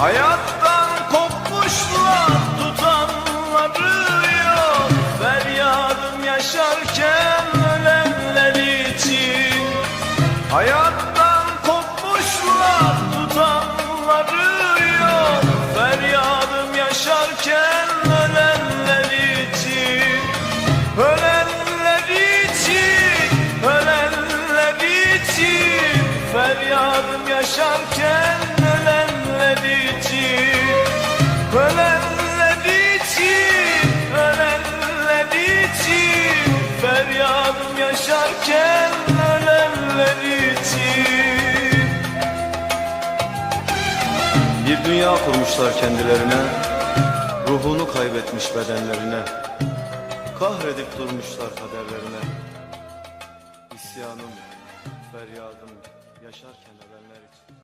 Hayattan kopmuşlar tutanları yok. Feryadım yaşarken ölenler için. Hayattan kopmuşlar tutanları yok. Feryadım yaşarken ölenler için. Ölenler için, ölenler için. Feryadım yaşarken yaşarken ölenler için. Bir dünya kurmuşlar kendilerine Ruhunu kaybetmiş bedenlerine. Kahredip durmuşlar kaderlerine. İsyanım, feryadım yaşarken